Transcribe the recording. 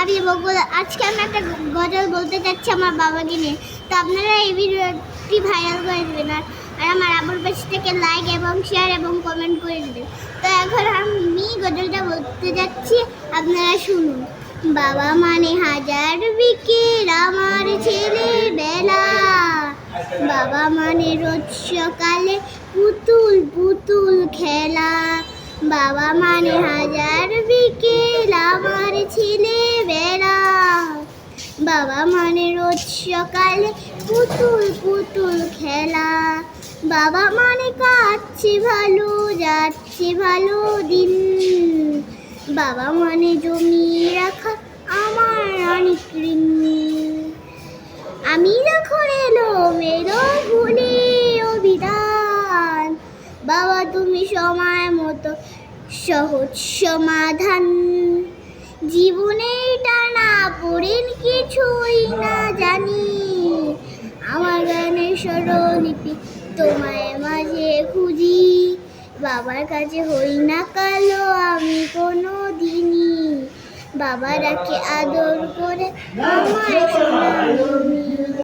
আমি বলব, আজকে আমি একটা গজল বলতে চাচ্ছি আমার বাবাকে নিয়ে। তো আপনারা এই ভিডিওটি ভাইরাল করে দেবেন আর আর আমার আবুর পাশে থেকে লাইক এবং শেয়ার এবং কমেন্ট করে দেবেন। তো এখন আমি গজলটা বলতে যাচ্ছি, আপনারা শুনুন। বাবা মানে হাজার বিকেল আমার ছেলে বেলা বাবা মানে রোজ সকালে পুতুল পুতুল খেলা। বাবা মানে হাজার বিকেল আমার ছেলে বাবা মানে রোজ সকালে পুতুল পুতুল খেলা। বাবা মানে কাটছে ভালো, যাচ্ছে ভালো দিন। বাবা মানে জমিয়ে রাখা আমার অনেক ঋণ। আমি যখন এলো মেরো ভুলে অভিধান। বাবা তুমি সময় মতো সহজ সমাধান। পড়েন কিছুই না জানি। আমার গানের স্বরলিপি তোমায় মাঝে খুঁজি। বাবার কাছে হই না কালো, আমি কোনো দিনই বাবা রাখে আদর করে আমার সোনা